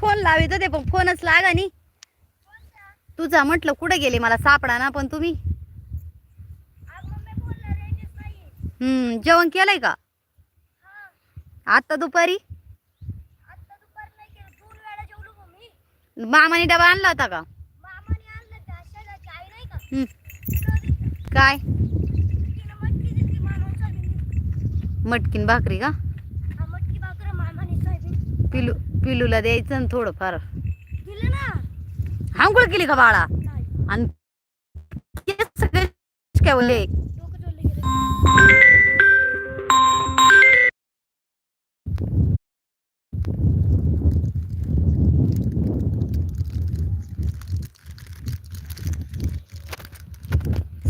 Phone लावित होते पण फोनच लागा नी. तुझा म्हटलं कुठे गेले मला सापडा ना पण तुम्ही? हम्म जेवण केलंय का? आता दुपारी? मामाने डबा आणला होता का. काय? मटकीन भाकरी का? पिलू पिलूला द्यायचं ना थोडंफार. आंघोळ केली का बाळा? आणि काय बोलले?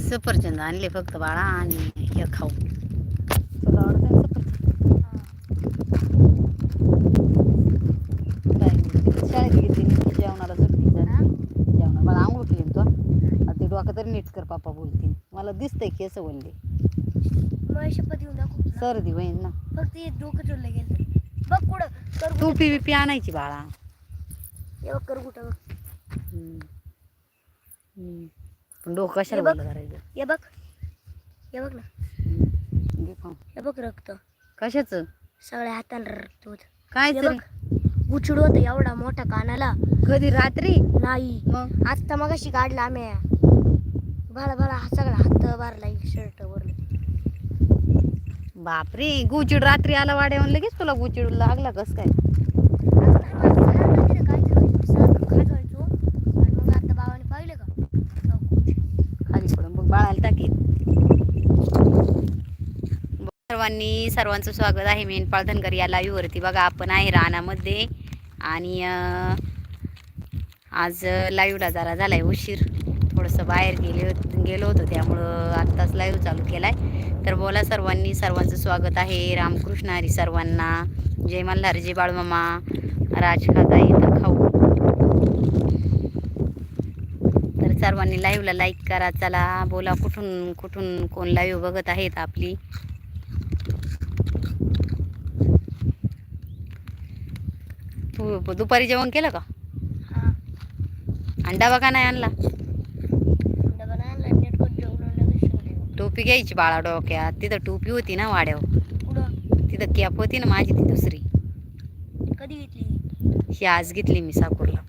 सफरचंद आणले फक्त बाळा आणि हे खाऊ तुला आवडतं ना सफरचंद? काय नाही. शाळेत गेली मी जेवणाला सुट्टी झाली जेवणा मला आंघोळ केली ना तू आता ते डोकं तरी नीट कर पापा बोलतील. मला दिसतंय केस बोलले शपथ येऊ नको सर्दी होईन ना. फक्त हे डोकं चोरलं गेलं. बघ कुठं कर तू पी पी आणायची बाळा. हे बघ कर कुठं बघ. हम्म. हम्म. पण डोकं कशाला बघ. बोललं करायचं? हे बघ. हे बघ ना. हम्म. घे खाऊन. हे बघ रक्त. कशाचं? सगळ्या हाताला रक्त होत. काय हे तरी? बघ. गुचड होत एवढा मोठा कानाला. कधी? रात्री? नाही. मग? आता मग अशी काढला आम्ही. बाळा बाळा हा सगळा हात भरला शर्ट वरला बापरे गुचिड रात्री आला वाड्यावर लगेच तुला गुचिड लागला कस काय? आता पाहिलं खाली पडून बाळाला सर्वांनी सर्वांचं स्वागत आहे मेनपाळ धनगर या लाईव्ह वरती. बघा आपण आहे रानामध्ये आणि आज लाईव्हला जरा झालाय उशीर. थोडंसं बाहेर गेले गेलो होतो त्यामुळं आत्ताच लाईव्ह चालू केलाय. तर बोला सर्वांनी सर्वांचं स्वागत आहे. रामकृष्ण हरी सर्वांना. जय मल्हार जय बाळमामा. राजखाताई तर खाऊ. तर सर्वांनी लाईव्हला लाईक करा चला. बोला कुठून कुठून कोण लाईव्ह बघत आहेत आपली? तू दुपारी जेवण केलं का? आणि डबा का नाही आणला डबा नाही आणला नेटवर्क जेवण लगेच शिवले टोपी घ्यायची बाळा डोक्यात. तिथं टोपी होती ना वाड्यावर. तिथं कॅप होती ना माझी ती दुसरी. कधी घेतली? ही आज घेतली मी साकूरला.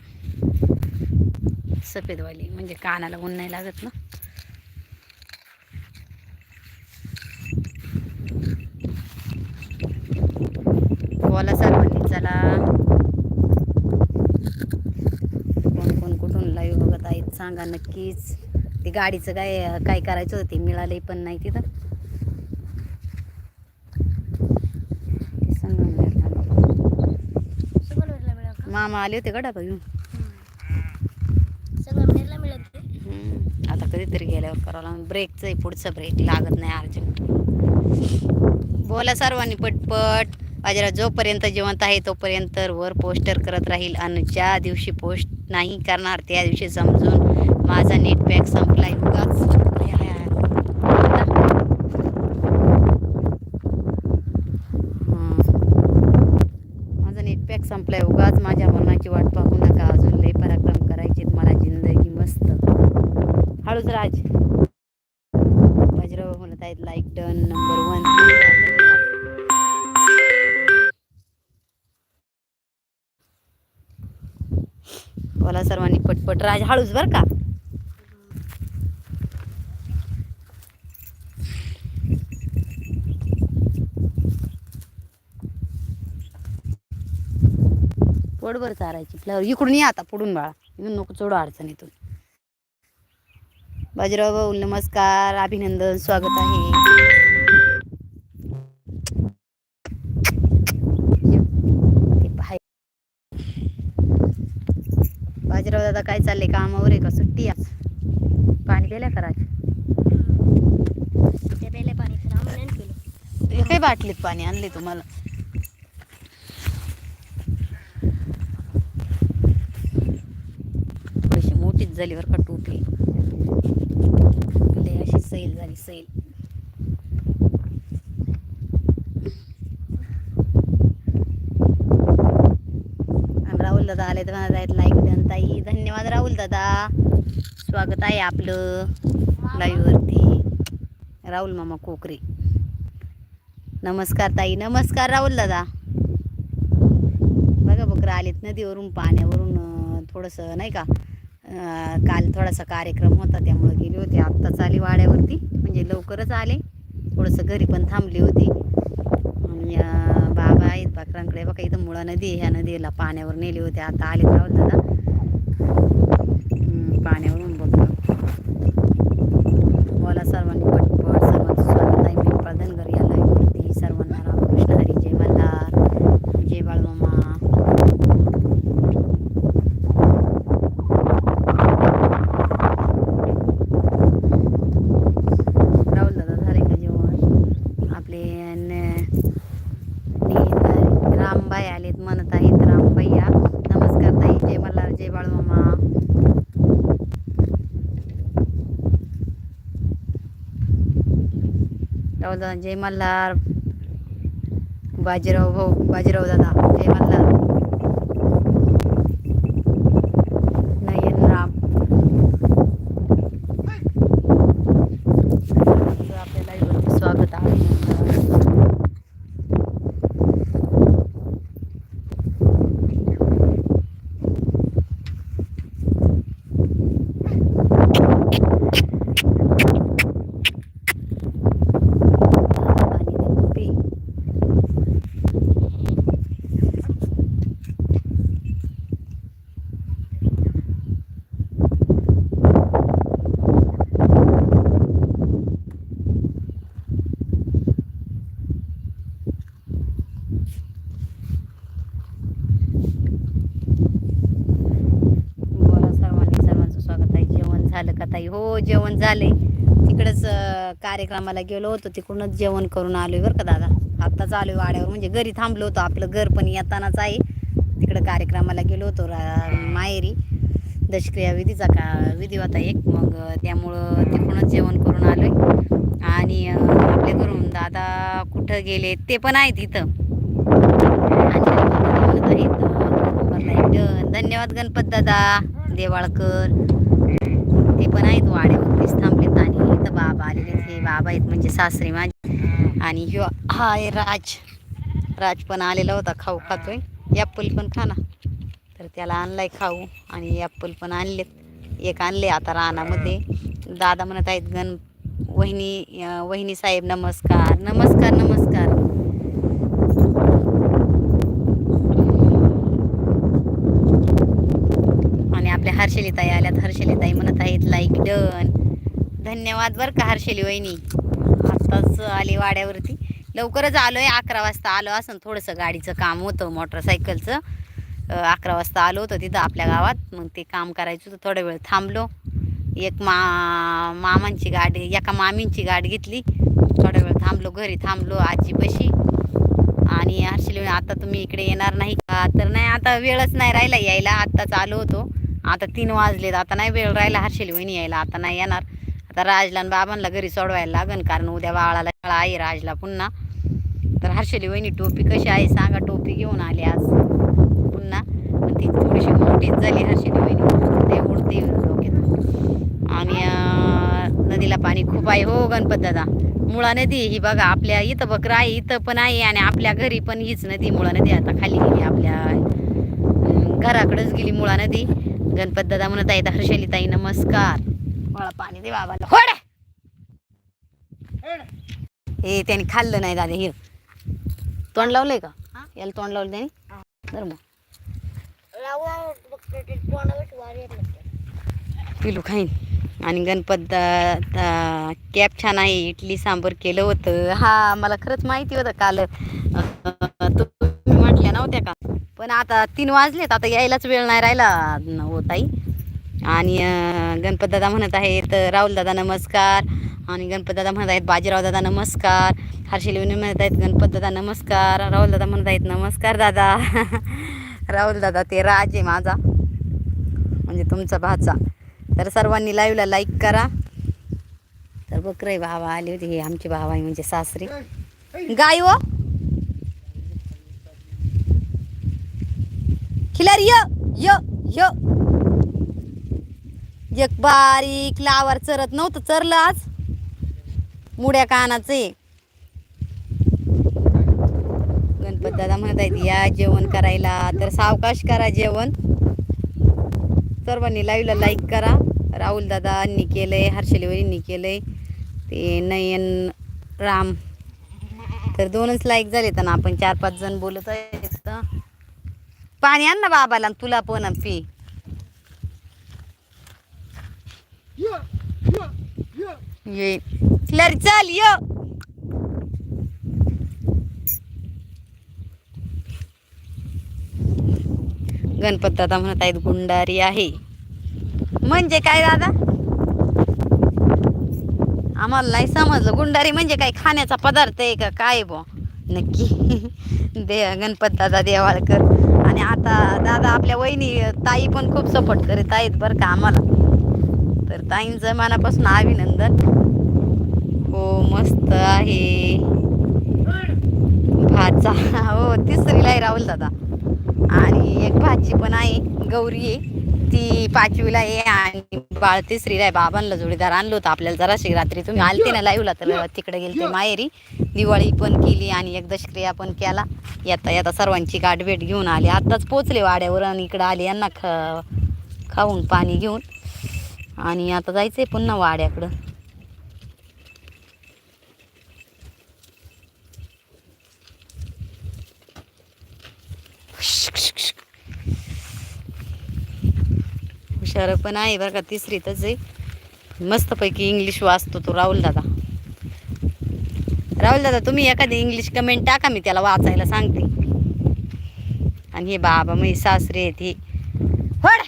सफेदवाली म्हणजे कानाला ऊन नाही लागत ना. बोला सर्वांनी चला. कोण कोण कुठून लाईव्ह बघत आहेत सांगा नक्कीच. ते गाडीचं काय काय करायचं होतं ते मिळालंही पण नाही तिथं. मिळेल मामा आले होते का डबा घेऊन. मिळेल आता कधीतरी गेल्यावर करावं लागेल. ब्रेकचं आहे पुढचं ब्रेक लागत नाही अर्जंट. बोला सर्वांनी पटपट. बाजारात जोपर्यंत जिवंत आहे तोपर्यंत वर पोस्टर करत राहील. आणि ज्या दिवशी पोस्ट नाही करणार त्या दिवशी समजून माझा नेट पॅक संपलाय उगाच माझा नेट पॅक संपलाय. उगाच माझ्या मरणाची वाट पाहू नका. अजून लय पराक्रम करायचे मला जिंदगी मस्त. हळूच राज बाजीराव म्हणत आहेत लाईक डन नंबर वन बोला सर्वांनी पटपट राज. हळूच बर का. पोटभर चारायची. फ्लावर. इकडून ये आता पुढून बाळा. इथून नको चोडू अडचणीतून बाजीराव भाऊ नमस्कार. अभिनंदन. स्वागत आहे. बाजीराव दादा काय चाललंय? कामावर आहे का? सुट्टी आज पाणी दिलं का राज ते पहिले पाणी. तर आम्हाला नाही पिलं. हे काय बाटलीत पाणी आणले तुम्हाला थोडीशी मोठीच झाली बरं का टोपी. लय अशी सैल झाली सैल. राहुल दादा आले तर मला आहेत लाईक डन ताई. धन्यवाद राहुल दादा. स्वागत आहे आपलं लाईव्हवरती राहुल मामा कोकरे. नमस्कार ताई नमस्कार राहुल दादा. बघा बकरा आलेत नदीवरून पाण्यावरून थोडंसं नाही का? काल थोडासा कार्यक्रम होता त्यामुळे गेले होते. आत्ताच आले वाड्यावरती म्हणजे लवकरच आले. थोडंसं घरी पण थांबले होते. आणि बाबा आहेत पाखरांकडे. बघा इथं मुळा नदी आहे ह्या नदीला पाण्यावर नेले होते. आता आले राहुल दादा पाण्यावरून बघतो बोला सर्वांनी पटपट सर्वांचं स्वागत आहे मी धनगर या लाईव्हवरती सर्वांना रामकृष्ण हरी जय मल्हार जय बाळमामा राहुल दादा झाले का जेवण आपले न- नी- रामबाई आलेत म्हणत आहेत रामबाईया नमस्कार ताई जय मल्हार जय बाळमामा राहुल दादा जय मल्हार बाजीराव भाऊ बाजीराव दादा जय मल्हार नयन राम आपल्याला इकडे स्वागत आहे पाणी देऊन पी. बोला सर्वांनी सर्वांचं स्वागत आहे जेवण झालं का ताई हो जेवण झालंय. तिकडंच कार्यक्रमाला गेलो होतो तिकडूनच जेवण करून आलोय बरं का दादा. आत्ताच आलोय वाड्यावर म्हणजे घरी थांबलो होतो आपलं घर पण येतानाच आहे. तिकडं कार्यक्रमाला गेलो होतो रा माहेरी. दशक्रिया विधीचा का विधी होता एक. मग त्यामुळं तिकडूनच जेवण करून आलोय. आणि आपल्या घरून दादा कुठं गेले ते पण आहेत इथं धन्यवाद गणपत दादा देवाळकर. ते पण आहेत वाड्यावरतीच थांबलेत आणि इथं बाबा आलेले आहेत. हे बाबा आहेत म्हणजे सासरे माझे. आणि ह्यो हा आहे राज. राज पण आलेला होता खाऊ खातोय. ॲप्पल पण खा ना तर त्याला आणलाय खाऊ आणि ॲप्पल पण आणलेत. एक आणले आता रानामध्ये. दादा म्हणत आहेत गण वहिनी वहिनी साहेब नमस्कार. नमस्कार नमस्कार आणि आपल्या हर्षलीताई आल्यात. हर्षलीताई म्हणत आहेत लाईक डन धन्यवाद बरं का हर्षली वहिनी. आत्ताच आली वाड्यावरती. लवकरच आलोय अकरा वाजता आलो असं थोडंसं गाडीचं काम होतं मोटरसायकलचं. अकरा वाजता आलो होतं तिथं आपल्या गावात. मग ते काम करायचं होतं थोडा वेळ थांबलो. एक मा मामांची गाडी एका मामींची गाडी घेतली. थोडा वेळ थांबलो घरी थांबलो आजीपाशी. आणि हर्षली आता तुम्ही इकडे येणार नाही का? तर नाही आता वेळच नाही राहिला यायला. आत्ताच आलो होतो. आता तीन वाजलेत आता नाही वेळ राहिला हर्षली वहिनी यायला आता नाही येणार. आता राजला आणि बाबांना घरी सोडवायला लागन कारण उद्या बाळाला शाळा आहे राजला पुन्हा. तर हर्षली वहिनी टोपी कशी आहे सांगा टोपी घेऊन आली आज. पुन्हा. ती थोडीशी मोठीच झाली हर्षली वहिनी. ते उडते डोक्यात. आणि नदीला पाणी खूप आहे. हो गणपत दादा. मुळा नदी ही बघा आपल्या इथं बकरा आहे इथं पण आहे आणि आपल्या घरी पण हीच नदी मुळा नदी आता खाली गेली आपल्या घराकडेच गेली मुळा नदी. गणपत दादा म्हणत आहेत हर्षलीताई नमस्कार. मला पाणी दे बाबाला. होड! हे त्याने खाल्लं नाही दादा हे तोंड लावलंय का? याला तोंड लावलं त्याने? बरं मग. पिलू खाईन. आणि गणपत कॅप छान आहे इडली सांबर केलं होतं. हा मला खरंच माहिती होतं काल. अं, नव्हत्या का? पण आता तीन वाजलेत आता यायलाच वेळ नाही राहिला हो ताई. आणि गणपत दादा म्हणत आहेत राहुल दादा नमस्कार. आणि गणपत दादा म्हणत आहेत बाजीराव दादा नमस्कार. हर्षिलविनी म्हणत आहेत गणपत दादा नमस्कार. राहुल दादा म्हणत आहेत नमस्कार दादा. राहुल दादा ते राज आहे माझा. म्हणजे तुमचा भाचा. तर सर्वांनी लाईव्हला लाईक करा. तर बकरे भावा आले होते हे आमचे भावा आहे म्हणजे सासरे. गाय हो. खिलारी य य य. एक बारीक लावर चरत नव्हतं चरलं आज. मुड्या कानाचे गणपत दादा म्हणत आहेत या जेवण करायला. तर सावकाश करा जेवण. सर्वांनी लाईव्हला लाईक करा. राहुल दादांनी केलंय हर्षलेवरींनी केलंय. ते नयन राम. तर दोनच लाईक झाले तर ना आपण चार पाच जण बोलत आहेत. पाणी आण ना बाबाला आणि तुला पण पी. ये लरी चल य. गणपत दादा म्हणत आहेत गुंडारी आहे. म्हणजे काय दादा? आम्हाला नाही समजलं गुंडारी म्हणजे काय? खाण्याचा पदार्थ आहे का? काय बो नक्की. दे गणपत दादा देवाळकर आणि आता दादा आपल्या वहिनी ताई पण खूप सपोर्ट करीत आहेत बरं का आम्हाला. तर ताईंचं मनापासून अभिनंदन. हो मस्त आहे. भाचा हो तिसरीला आहे राहुल दादा. आणि एक भाची पण आहे गौरी आहे. ती पाचवीला आहे आणि बाळ तिसरीला आहे. बाबांना जोडीदार आणलं होतं आपल्याला जराशी रात्री तुम्ही आलते ना लाईव्हला तर तिकडे गेलते माहेरी. दिवाळी पण केली आणि एक दशक्रिया पण केला. येता येता सर्वांची गाठभेट घेऊन आली. आत्ताच पोचले वाड्यावर आणि इकडं आले यांना ख खाऊन पाणी घेऊन. आणि आता जायचंय पुन्हा वाड्याकडं. हुशार पण आहे बरं का तिसरीतच आहे. मस्तपैकी इंग्लिश वाचतो तो राहुल दादा. राहुल दादा तुम्ही एखादी इंग्लिश कमेंट टाका मी त्याला वाचायला सांगते. आणि हे बाबा मी सासरे आहेत हे होड!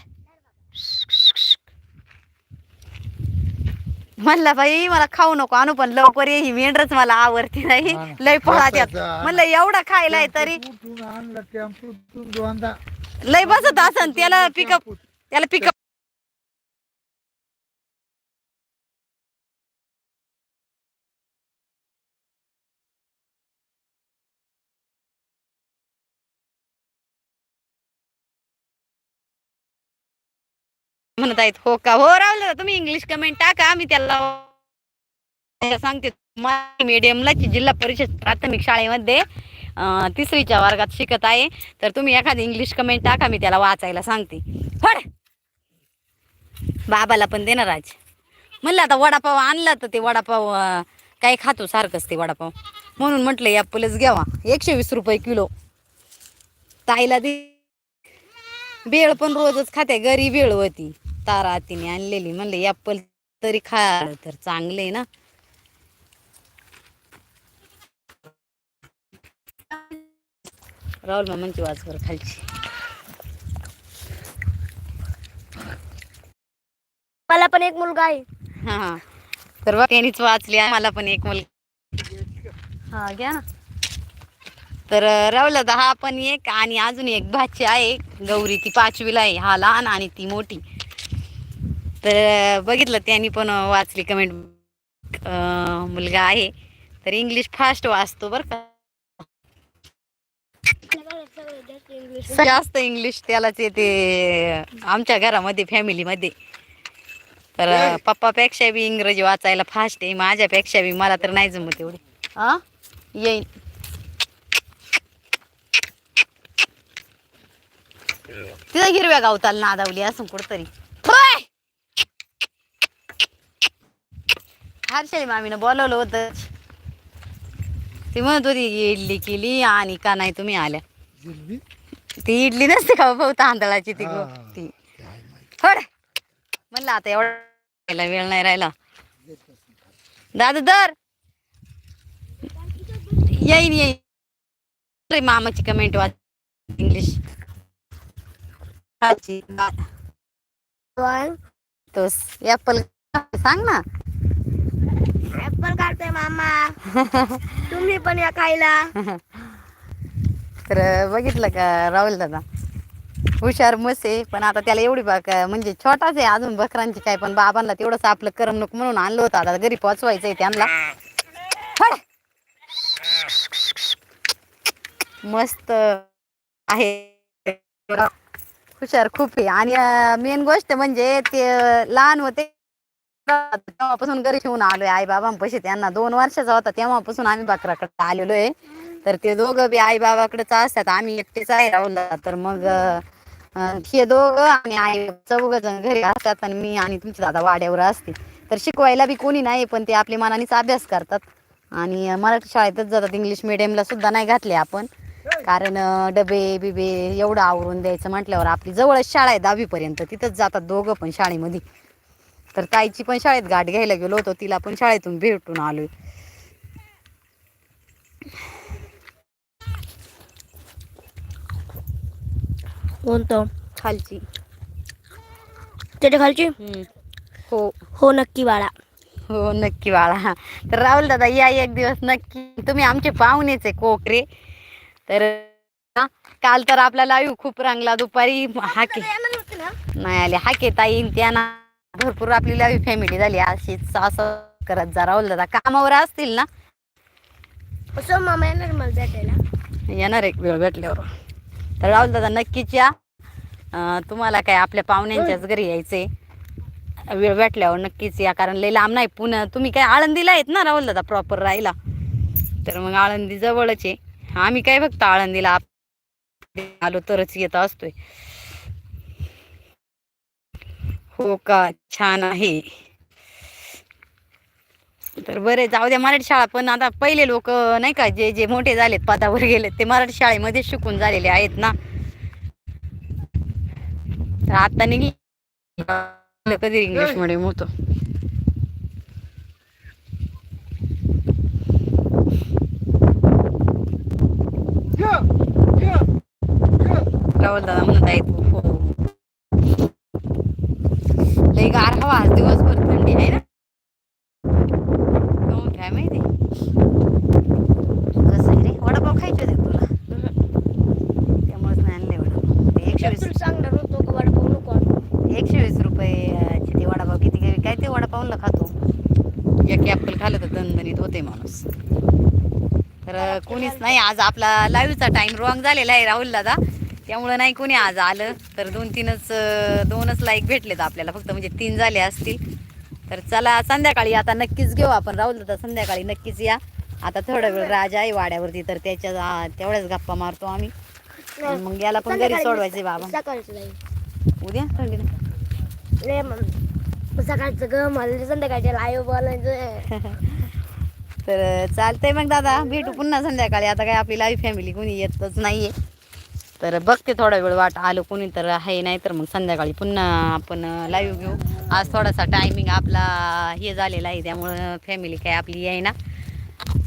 म्हणला बाई मला खाऊ नको आणू पण लवकर ये ही मेंढरच मला आवडती नाही. लय पळात्यात बसायचं. म्हणलं एवढा खायला आहे तरी. लय बसत असन त्याला पिकअप त्याला पिकअप म्हणत आहेत हो का? हो राहुल तुम्ही इंग्लिश कमेंट टाका मी त्याला सांगते मीडियमला जिल्हा परिषद प्राथमिक शाळेमध्ये तिसरीच्या वर्गात शिकत आहे. तर तुम्ही एखादी इंग्लिश कमेंट टाका मी त्याला वाचायला सांगते. फड बाबाला पण देणार आज म्हणलं आता वडापाव आणला तर ते वडापाव काही काय खातो सारखंच ते वडापाव. म्हणून म्हटलं ॲपलच घ्यावा एकशे वीस रुपये किलो. ताईला दे. बेळ पण रोजच खाते घरी बेळ होती. तारा तिने आणलेली. म्हणले ॲपल तरी खा तर चांगले ना. राहुल मामांची वाजवर खालची. मला पण एक मुलगा आहे. हा हा. तर बघ त्यांनीच वाचली आहे. मला पण एक मुलगा. हा घ्या ना. तर राहुल दादा हा पण एक आणि अजून एक भाची आहे. गौरी ती पाचवीला आहे. हा लहान आणि ती मोठी. तर बघितलं त्यांनी पण वाचली कमेंट मुलगा आहे तर इंग्लिश फास्ट वाचतो बरं का. जास्त इंग्लिश त्यालाच येते आमच्या घरामध्ये फॅमिलीमध्ये तर पप्पापेक्षा बी इंग्रजी वाचायला फास्ट आहे माझ्यापेक्षा बी मला तर नाही जमत एवढी. हा येईन. तिथं हिरव्या गावताल नादावली असं कुठतरी होय! हर्षली मामीनं बोलवलं होतं. ती म्हणत होती इडली केली आणि का नाही तुम्ही आल्या. जिलबी ती इडली नसते का भाऊ तांदळाची ती गो हा. ती फड म्हणलं आता एवढा खायला वेळ नाही राहिला. दादा दर. येईन येईन. अरे मामाची कमेंट वाच इंग्लिश तोस ऍपल सांग ना. ऍपल काढतोय मामा. तुम्ही पण या खायला. तर बघितलं का राहुल दादा? हुशार मस्त आहे. पण आता त्याला एवढी म्हणजे छोटाच आहे अजून बकरांची काय पण बाबांना तेवढंच आपलं करमणूक म्हणून आणलं होतं. आता घरी पोचवायचं आहे त्यांना मस्त आहे. हुशार खूप आहे. आणि मेन गोष्ट म्हणजे ते लहान होते तेव्हापासून घरी ठेवून आलोय. आई बाबांपाशी त्यांना दोन वर्षाचा होता. तेव्हापासून आम्ही बकराकडे आलेलो आहे तर ते दोघं बी आई बाबाकडेच असतात. आम्ही एकटेच आहे राहुला तर मग हे दोघं आणि आई चौघ जण घरी असतात आणि मी आणि तुमची दादा वाड्यावर असते. तर शिकवायला बी कोणी नाही पण ते आपल्या मनानेच अभ्यास करतात. आणि मराठी शाळेतच जातात. इंग्लिश मिडियमला सुद्धा नाही घातले आपण. कारण डबे बिबे एवढं आवरून द्यायचं म्हटल्यावर आपली जवळच शाळा आहे दहावीपर्यंत. तिथंच जातात दोघं पण शाळेमध्ये. तर ताईची पण शाळेत गाठ घ्यायला गेलो होतो तिला पण शाळेतून भेटून आलोय. कोणतं? खालची. त्याच्या खालची? हो. हो नक्की बाळा. हो नक्की बाळा. तर राहुल दादा या एक दिवस नक्की. तुम्ही आमचे पाहुणेच आहे कोकरे. तर काल तर आपला लाईव्ह खूप रंगला दुपारी. हाके. नाही आले. हाके ताई त्यांना भरपूर आपली फॅमिली झाली. अशीच असं करत जा राहुल दादा. कामावर असतील ना? असं मामा येणार मला भेटायला. येणार एक वेळ भेटल्यावर. तर राहुल दादा नक्कीच या. तुम्हाला काय आपल्या पाहुण्यांच्याच घरी यायचंय? वेळ भेटल्यावर नक्कीच या कारण लई लांब नाही. पुन्हा तुम्ही काय आळंदीला आहेत ना राहुल दादा प्रॉपर राहायला? तर मग आळंदी जवळच आहे. आम्ही काय फक्त आळंदीला आलो तरच येत असतोय. हो का छान आहे. तर बरे जाऊ द्या मराठी शाळा पण आता पहिले लोक नाही का जे जे मोठे झालेत पदावर गेले ते मराठी शाळेमध्ये शिकून झालेले आहेत ना. तर आता निघली कधी इंग्लिश मिडियम होतो? राहुल दादा म्हणत आहेत हो लई गार हवा आज दिवसभर थंडी आहे ना? काय माहिती? कसं रे? वडापाव खायचे तुला? त्यामुळेच नाही आणले वडापाव. ते एकशे वीस तुला सांगणार होतो का वडापाव नको. एकशे वीस ते वडापाव किती काय ते वडापावला खातो. एक ॲपल खाल्लं तर दणदणीत होते माणूस. तर कोणीच नाही आज आपला लाईव्हचा टाइम रॉंग झालेला आहे राहुल दादा. त्यामुळं नाही कोणी आज आलं. तर दोन तीनच दोनच लाईक भेटलेत आपल्याला. फक्त म्हणजे तीन झाले असतील. तर चला संध्याकाळी आता नक्कीच घेऊ आपण. राहुल दादा संध्याकाळी नक्कीच या. आता थोडा वेळ राजा आहे वाड्यावरती तर त्याच्या तेवढ्याच गप्पा मारतो आम्ही. मग याला पण घरी सोडवायचे बाबा. उद्या? थंडी सकाळचं ग मला संध्याकाळच्या लाईव्ह बोलायचं. तर चालतंय मग दादा. भेटू पुन्हा संध्याकाळी. आता काय आपली लाईव्ह फॅमिली कोणी येतच नाहीये. तर बघते थोडा वेळ वाट आलो कोणी तर आहे नाही तर मग संध्याकाळी पुन्हा आपण लाईव्ह घेऊ. आज थोडासा टायमिंग आपला हे झालेला आहे त्यामुळं फॅमिली काय आपली आहे ना.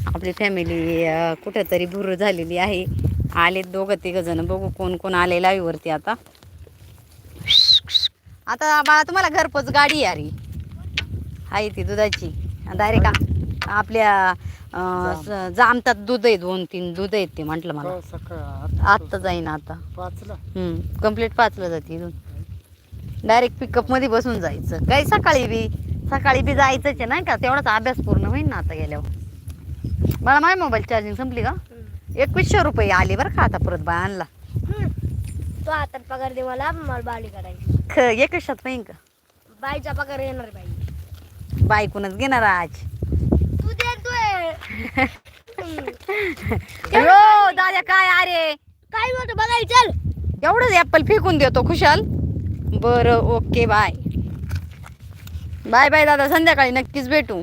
आपली फॅमिली कुठंतरी भुर झालेली आहे. आले दोघं तिघंजणं बघू कोण कोण आले लाईव्हवरती आता. आता बाळा तुम्हाला घरपोच गाडी आहे अरे आहे ती दुधाची. डायरेक्ट आपल्या अं, स- जामतात दूध आहे दोन तीन दूध आहेत ते म्हटलं मला. हो, सकाळ आत्ता जाईन आता. पाचला. कंप्लीट पाचला जाते इथून. डायरेक्ट पिकअपमध्ये बसून जायचं. काही सकाळी बी? सकाळी बी जायचंच आहे नाही का? तेवढाच अभ्यास पूर्ण होईल ना आता गेल्यावर. मला माझी मोबाईल चार्जिंग संपली का? एकवीसशे रुपये आले बरं का आता परत बायांना तो हातात पगार दे मला मला बाली काढायची ख एकवीसशात पाहिजे का? बाईचा पगार येणार बाई. बायकूनच घेणार आज? अयो दादा काय अरे काय होतं बघायला चल. एवढंच ॲपल फेकून देतो खुशाल. बरं ओके बाय बाय बाय दादा. संध्याकाळी नक्कीच भेटू.